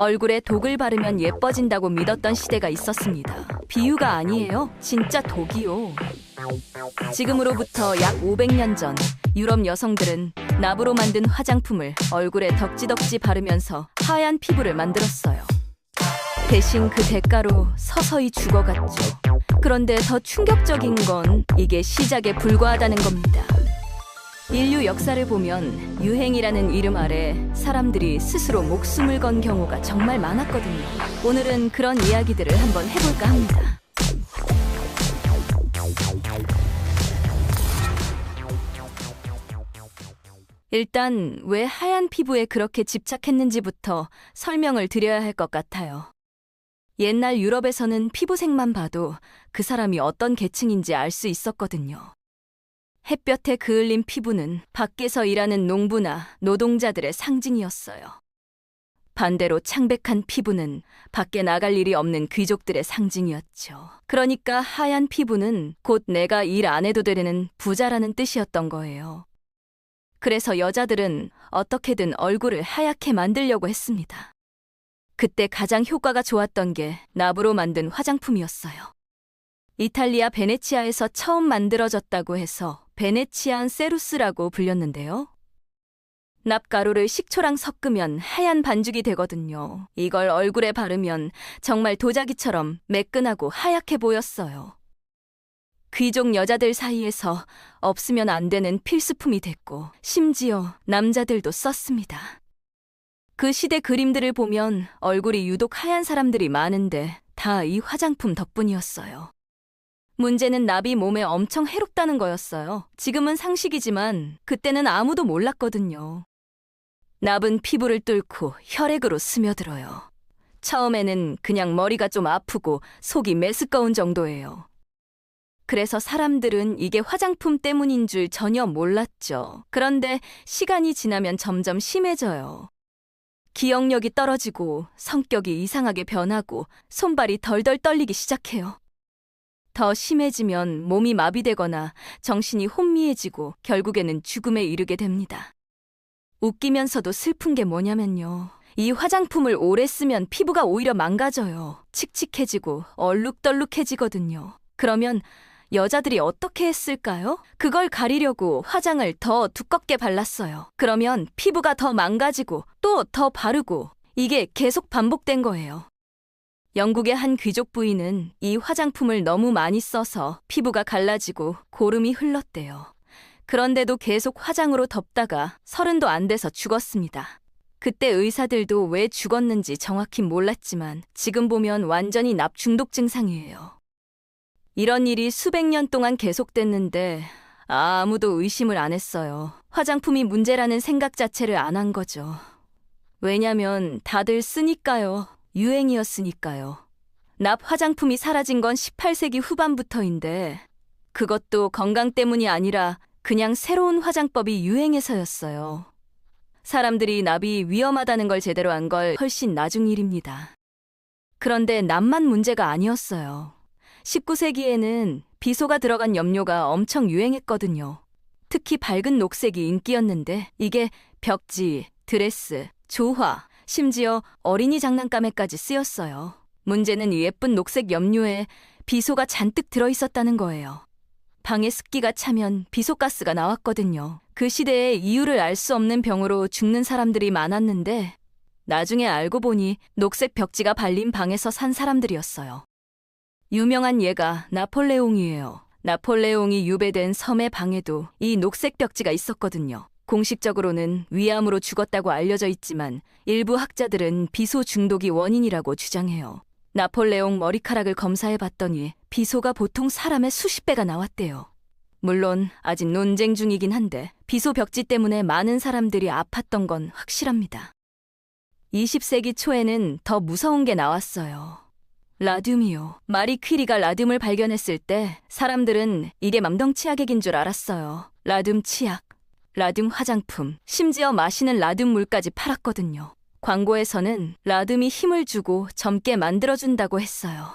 얼굴에 독을 바르면 예뻐진다고 믿었던 시대가 있었습니다. 비유가 아니에요. 진짜 독이요. 지금으로부터 약 500년 전 유럽 여성들은 납으로 만든 화장품을 얼굴에 덕지덕지 바르면서 하얀 피부를 만들었어요. 대신 그 대가로 서서히 죽어갔죠. 그런데 더 충격적인 건 이게 시작에 불과하다는 겁니다. 인류 역사를 보면 유행이라는 이름 아래 사람들이 스스로 목숨을 건 경우가 정말 많았거든요. 오늘은 그런 이야기들을 한번 해볼까 합니다. 일단 왜 하얀 피부에 그렇게 집착했는지부터 설명을 드려야 할 것 같아요. 옛날 유럽에서는 피부색만 봐도 그 사람이 어떤 계층인지 알 수 있었거든요. 햇볕에 그을린 피부는 밖에서 일하는 농부나 노동자들의 상징이었어요. 반대로 창백한 피부는 밖에 나갈 일이 없는 귀족들의 상징이었죠. 그러니까 하얀 피부는 곧 내가 일 안 해도 되는 부자라는 뜻이었던 거예요. 그래서 여자들은 어떻게든 얼굴을 하얗게 만들려고 했습니다. 그때 가장 효과가 좋았던 게 납으로 만든 화장품이었어요. 이탈리아 베네치아에서 처음 만들어졌다고 해서 베네치안 세루스라고 불렸는데요. 납가루를 식초랑 섞으면 하얀 반죽이 되거든요. 이걸 얼굴에 바르면 정말 도자기처럼 매끈하고 하얗게 보였어요. 귀족 여자들 사이에서 없으면 안 되는 필수품이 됐고, 심지어 남자들도 썼습니다. 그 시대 그림들을 보면 얼굴이 유독 하얀 사람들이 많은데 다 이 화장품 덕분이었어요. 문제는 납이 몸에 엄청 해롭다는 거였어요. 지금은 상식이지만 그때는 아무도 몰랐거든요. 납은 피부를 뚫고 혈액으로 스며들어요. 처음에는 그냥 머리가 좀 아프고 속이 메스꺼운 정도예요. 그래서 사람들은 이게 화장품 때문인 줄 전혀 몰랐죠. 그런데 시간이 지나면 점점 심해져요. 기억력이 떨어지고 성격이 이상하게 변하고 손발이 덜덜 떨리기 시작해요. 더 심해지면 몸이 마비되거나 정신이 혼미해지고 결국에는 죽음에 이르게 됩니다. 웃기면서도 슬픈 게 뭐냐면요. 이 화장품을 오래 쓰면 피부가 오히려 망가져요. 칙칙해지고 얼룩덜룩해지거든요. 그러면 여자들이 어떻게 했을까요? 그걸 가리려고 화장을 더 두껍게 발랐어요. 그러면 피부가 더 망가지고 또 더 바르고 이게 계속 반복된 거예요. 영국의 한 귀족 부인은 이 화장품을 너무 많이 써서 피부가 갈라지고 고름이 흘렀대요. 그런데도 계속 화장으로 덮다가 서른도 안 돼서 죽었습니다. 그때 의사들도 왜 죽었는지 정확히 몰랐지만 지금 보면 완전히 납 중독 증상이에요. 이런 일이 수백 년 동안 계속됐는데 아무도 의심을 안 했어요. 화장품이 문제라는 생각 자체를 안 한 거죠. 왜냐면 다들 쓰니까요. 유행이었으니까요. 납 화장품이 사라진 건 18세기 후반부터인데 그것도 건강 때문이 아니라 그냥 새로운 화장법이 유행해서였어요. 사람들이 납이 위험하다는 걸 제대로 안 걸 훨씬 나중 일입니다. 그런데 납만 문제가 아니었어요. 19세기에는 비소가 들어간 염료가 엄청 유행했거든요. 특히 밝은 녹색이 인기였는데 이게 벽지, 드레스, 조화, 심지어 어린이 장난감에까지 쓰였어요. 문제는 이 예쁜 녹색 염료에 비소가 잔뜩 들어 있었다는 거예요. 방에 습기가 차면 비소가스가 나왔거든요. 그 시대에 이유를 알 수 없는 병으로 죽는 사람들이 많았는데 나중에 알고 보니 녹색 벽지가 발린 방에서 산 사람들이었어요. 유명한 예가 나폴레옹이에요. 나폴레옹이 유배된 섬의 방에도 이 녹색 벽지가 있었거든요. 공식적으로는 위암으로 죽었다고 알려져 있지만 일부 학자들은 비소 중독이 원인이라고 주장해요. 나폴레옹 머리카락을 검사해 봤더니 비소가 보통 사람의 수십 배가 나왔대요. 물론 아직 논쟁 중이긴 한데 비소 벽지 때문에 많은 사람들이 아팠던 건 확실합니다. 20세기 초에는 더 무서운 게 나왔어요. 라듐이요. 마리 퀴리가 라듐을 발견했을 때 사람들은 이게 mam덩치약액인 줄 알았어요. 라듐 치약, 라듐 화장품, 심지어 마시는 라듐 물까지 팔았거든요. 광고에서는 라듐이 힘을 주고 젊게 만들어준다고 했어요.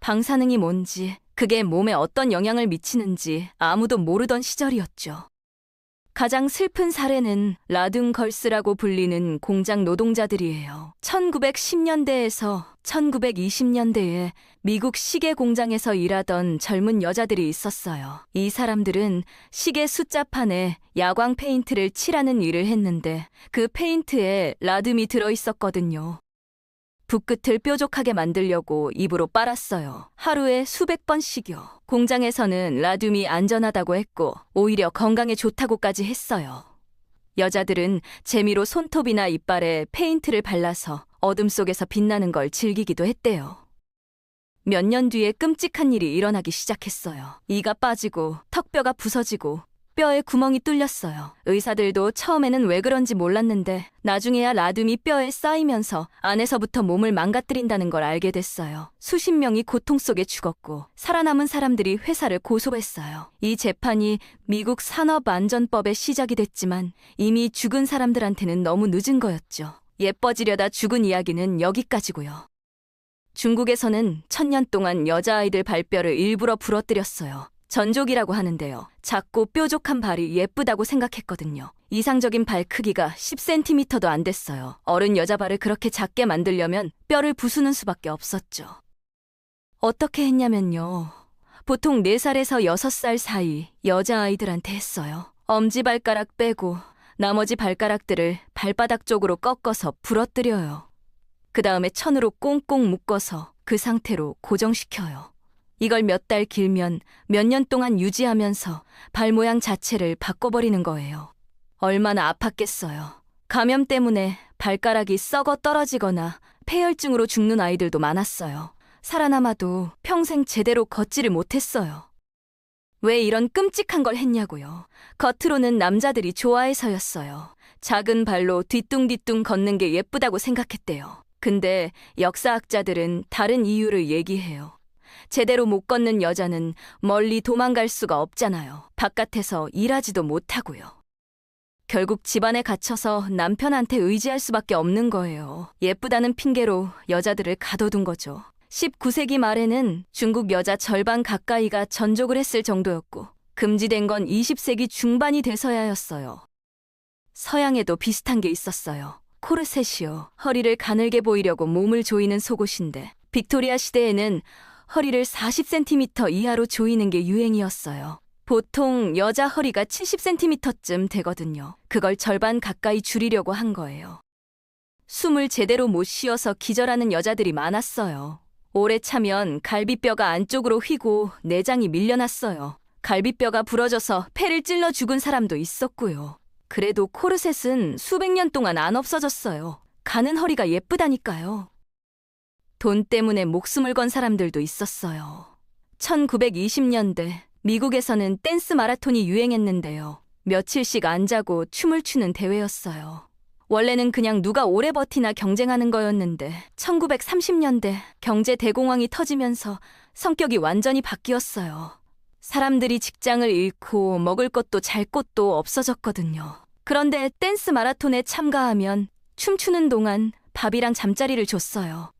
방사능이 뭔지, 그게 몸에 어떤 영향을 미치는지 아무도 모르던 시절이었죠. 가장 슬픈 사례는 라둔걸스라고 불리는 공장 노동자들이에요. 1910년대에서 1920년대에 미국 시계 공장에서 일하던 젊은 여자들이 있었어요. 이 사람들은 시계 숫자판에 야광 페인트를 칠하는 일을 했는데 그 페인트에 라듐이 들어 있었거든요. 붓끝을 뾰족하게 만들려고 입으로 빨았어요. 하루에 수백 번씩요. 공장에서는 라듐이 안전하다고 했고 오히려 건강에 좋다고까지 했어요. 여자들은 재미로 손톱이나 이빨에 페인트를 발라서 어둠 속에서 빛나는 걸 즐기기도 했대요. 몇 년 뒤에 끔찍한 일이 일어나기 시작했어요. 이가 빠지고 턱뼈가 부서지고 뼈에 구멍이 뚫렸어요. 의사들도 처음에는 왜 그런지 몰랐는데 나중에야 라듐이 뼈에 쌓이면서 안에서부터 몸을 망가뜨린다는 걸 알게 됐어요. 수십 명이 고통 속에 죽었고 살아남은 사람들이 회사를 고소했어요. 이 재판이 미국 산업안전법의 시작이 됐지만 이미 죽은 사람들한테는 너무 늦은 거였죠. 예뻐지려다 죽은 이야기는 여기까지고요. 중국에서는 천년 동안 여자아이들 발뼈를 일부러 부러뜨렸어요. 전족이라고 하는데요. 작고 뾰족한 발이 예쁘다고 생각했거든요. 이상적인 발 크기가 10cm도 안 됐어요. 어른 여자 발을 그렇게 작게 만들려면 뼈를 부수는 수밖에 없었죠. 어떻게 했냐면요. 보통 4살에서 6살 사이 여자아이들한테 했어요. 엄지발가락 빼고 나머지 발가락들을 발바닥 쪽으로 꺾어서 부러뜨려요. 그 다음에 천으로 꽁꽁 묶어서 그 상태로 고정시켜요. 이걸 몇 달 길면 몇 년 동안 유지하면서 발 모양 자체를 바꿔버리는 거예요. 얼마나 아팠겠어요. 감염 때문에 발가락이 썩어 떨어지거나 폐혈증으로 죽는 아이들도 많았어요. 살아남아도 평생 제대로 걷지를 못했어요. 왜 이런 끔찍한 걸 했냐고요. 겉으로는 남자들이 좋아해서였어요. 작은 발로 뒤뚱뒤뚱 걷는 게 예쁘다고 생각했대요. 근데 역사학자들은 다른 이유를 얘기해요. 제대로 못 걷는 여자는 멀리 도망갈 수가 없잖아요. 바깥에서 일하지도 못하고요. 결국 집안에 갇혀서 남편한테 의지할 수밖에 없는 거예요. 예쁘다는 핑계로 여자들을 가둬둔 거죠. 19세기 말에는 중국 여자 절반 가까이가 전족을 했을 정도였고, 금지된 건 20세기 중반이 돼서야였어요. 서양에도 비슷한 게 있었어요. 코르셋이요. 허리를 가늘게 보이려고 몸을 조이는 속옷인데, 빅토리아 시대에는 허리를 40cm 이하로 조이는 게 유행이었어요. 보통 여자 허리가 70cm쯤 되거든요. 그걸 절반 가까이 줄이려고 한 거예요. 숨을 제대로 못 쉬어서 기절하는 여자들이 많았어요. 오래 차면 갈비뼈가 안쪽으로 휘고 내장이 밀려났어요. 갈비뼈가 부러져서 폐를 찔러 죽은 사람도 있었고요. 그래도 코르셋은 수백 년 동안 안 없어졌어요. 가는 허리가 예쁘다니까요. 돈 때문에 목숨을 건 사람들도 있었어요. 1920년대 미국에서는 댄스 마라톤이 유행했는데요. 며칠씩 안 자고 춤을 추는 대회였어요. 원래는 그냥 누가 오래 버티나 경쟁하는 거였는데 1930년대 경제 대공황이 터지면서 성격이 완전히 바뀌었어요. 사람들이 직장을 잃고 먹을 것도 잘 곳도 없어졌거든요. 그런데 댄스 마라톤에 참가하면 춤추는 동안 밥이랑 잠자리를 줬어요.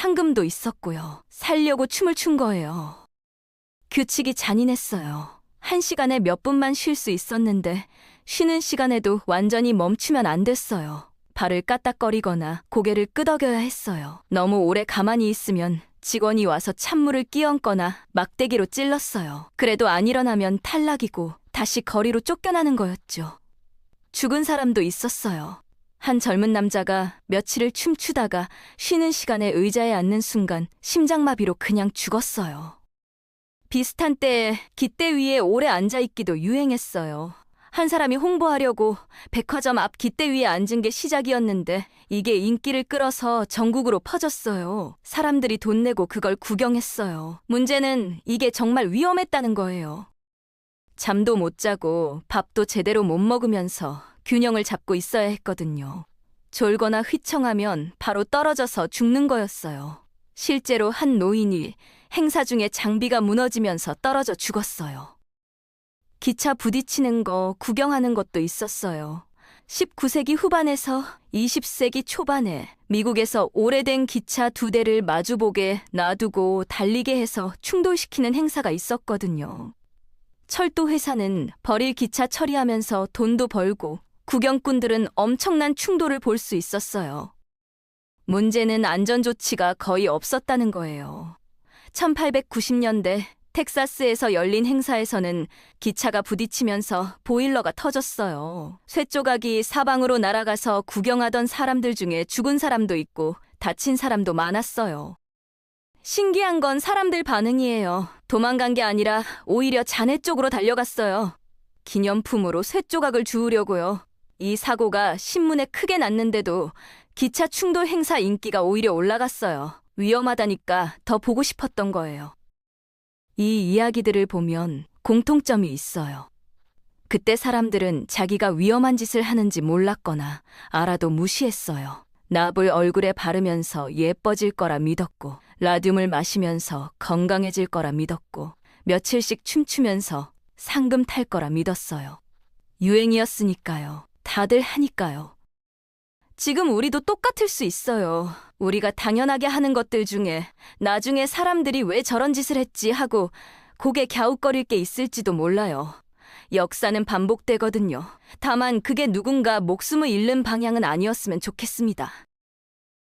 상금도 있었고요. 살려고 춤을 춘 거예요. 규칙이 잔인했어요. 한 시간에 몇 분만 쉴 수 있었는데 쉬는 시간에도 완전히 멈추면 안 됐어요. 발을 까딱거리거나 고개를 끄덕여야 했어요. 너무 오래 가만히 있으면 직원이 와서 찬물을 끼얹거나 막대기로 찔렀어요. 그래도 안 일어나면 탈락이고 다시 거리로 쫓겨나는 거였죠. 죽은 사람도 있었어요. 한 젊은 남자가 며칠을 춤추다가 쉬는 시간에 의자에 앉는 순간 심장마비로 그냥 죽었어요. 비슷한 때에 깃대 위에 오래 앉아있기도 유행했어요. 한 사람이 홍보하려고 백화점 앞 깃대 위에 앉은 게 시작이었는데 이게 인기를 끌어서 전국으로 퍼졌어요. 사람들이 돈 내고 그걸 구경했어요. 문제는 이게 정말 위험했다는 거예요. 잠도 못 자고 밥도 제대로 못 먹으면서 균형을 잡고 있어야 했거든요. 졸거나 휘청하면 바로 떨어져서 죽는 거였어요. 실제로 한 노인이 행사 중에 장비가 무너지면서 떨어져 죽었어요. 기차 부딪히는 거 구경하는 것도 있었어요. 19세기 후반에서 20세기 초반에 미국에서 오래된 기차 두 대를 마주보게 놔두고 달리게 해서 충돌시키는 행사가 있었거든요. 철도 회사는 버릴 기차 처리하면서 돈도 벌고 구경꾼들은 엄청난 충돌을 볼 수 있었어요. 문제는 안전조치가 거의 없었다는 거예요. 1890년대 텍사스에서 열린 행사에서는 기차가 부딪히면서 보일러가 터졌어요. 쇠조각이 사방으로 날아가서 구경하던 사람들 중에 죽은 사람도 있고 다친 사람도 많았어요. 신기한 건 사람들 반응이에요. 도망간 게 아니라 오히려 자네 쪽으로 달려갔어요. 기념품으로 쇠조각을 주우려고요. 이 사고가 신문에 크게 났는데도 기차 충돌 행사 인기가 오히려 올라갔어요. 위험하다니까 더 보고 싶었던 거예요. 이 이야기들을 보면 공통점이 있어요. 그때 사람들은 자기가 위험한 짓을 하는지 몰랐거나 알아도 무시했어요. 납을 얼굴에 바르면서 예뻐질 거라 믿었고, 라듐을 마시면서 건강해질 거라 믿었고, 며칠씩 춤추면서 상금 탈 거라 믿었어요. 유행이었으니까요. 다들 하니까요. 지금 우리도 똑같을 수 있어요. 우리가 당연하게 하는 것들 중에 나중에 사람들이 왜 저런 짓을 했지 하고 고개 갸웃거릴 게 있을지도 몰라요. 역사는 반복되거든요. 다만 그게 누군가 목숨을 잃는 방향은 아니었으면 좋겠습니다.